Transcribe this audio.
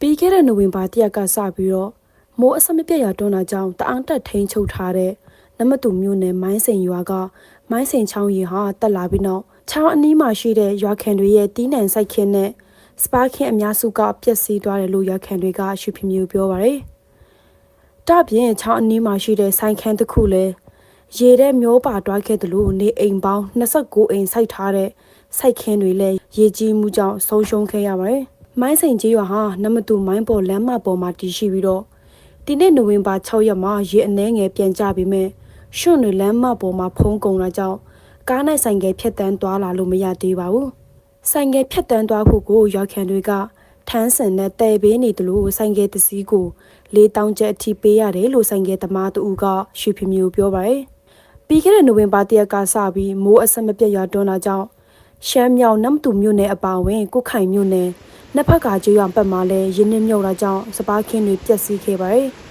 ပြီးခဲ့တဲ့နိုဝင်ဘာတရက်ကစပြီးတော့မိုးအဆက်မပြတ်ရွာတွန်းတာကြောင့်တအောင်တက်ထိန်ချုပ်ထားတဲ့နမတူမြို့နယ်မိုင်းစိန်ရွာကမိုင်းစိန်ချောင်းရီဟာတက်လာပြီးနောက်ချောင်းအနီးမှာရှိတဲ့ရွာခံတွေရဲ့တီးနှံစိုက်ခင်းနဲ့စပါးခင်းအများစုကပျက်စီးသွားတယ်လို့ရွာခံတွေကရှုပြမျိုးပြောပါရယ်။တပြင်ချောင်းအနီးမှာရှိတဲ့ဆိုင်ခန်းတစ်ခုလည်းရေထဲမျောပါသွားခဲ့တယ်လို့နေအိမ်ပေါင်း29အိမ်စိုက်ထားတဲ့စိုက်ခင်းတွေလည်းရေကြီးမှုကြောင့်ဆုံးရှုံးခဲ့ရပါတယ်။ မိုင်းစိန်ကြီးရွာဟာနမတူမိုင်းပေါ်လမ်းမပေါ်မှာတည်ရှိပြီးတော့ဒီနေ့နိုဝင်ဘာ6ရက်မှာရေအနှဲငယ်ပြန်ကျပြီးမဲ့ရွှွန့်တွေလမ်းမပေါ်မှာဖုံးကုန်တာကြောင့်ကားနဲ့ဆိုင်ကယ်ဖြတ်တန်းသွားလာလို့မရသေးပါဘူး။ဆိုင်ကယ်ဖြတ်တန်းသွားဖို့ကိုရွာခံတွေကထန်းစင်နဲ့တဲပေးနေတယ်လို့ဆိုင်ကယ်တစ်စီးကိုလေးတောင်းချက်အထိပေးရတယ်လို့ဆိုင်ကယ်သမားတူကရွှေဖမျိုးပြောပါတယ်။ပြီးခဲ့တဲ့နိုဝင်ဘာတရက်ကစပြီးမိုးအဆက်မပြတ်ရွာတွန်းတာကြောင့်ရှမ်းမြောက်နမ်တူမြို့နယ်အပါအဝင်ကုတ်ခိုင်မြို့နယ် နှစ်ဖက်ကကျွေးရွာဘက်မှာလည်းရင်းနှီးမြုပ်တာကြောင့်စပားခင်းတွေပျက်စီးခဲ့ပါတယ်။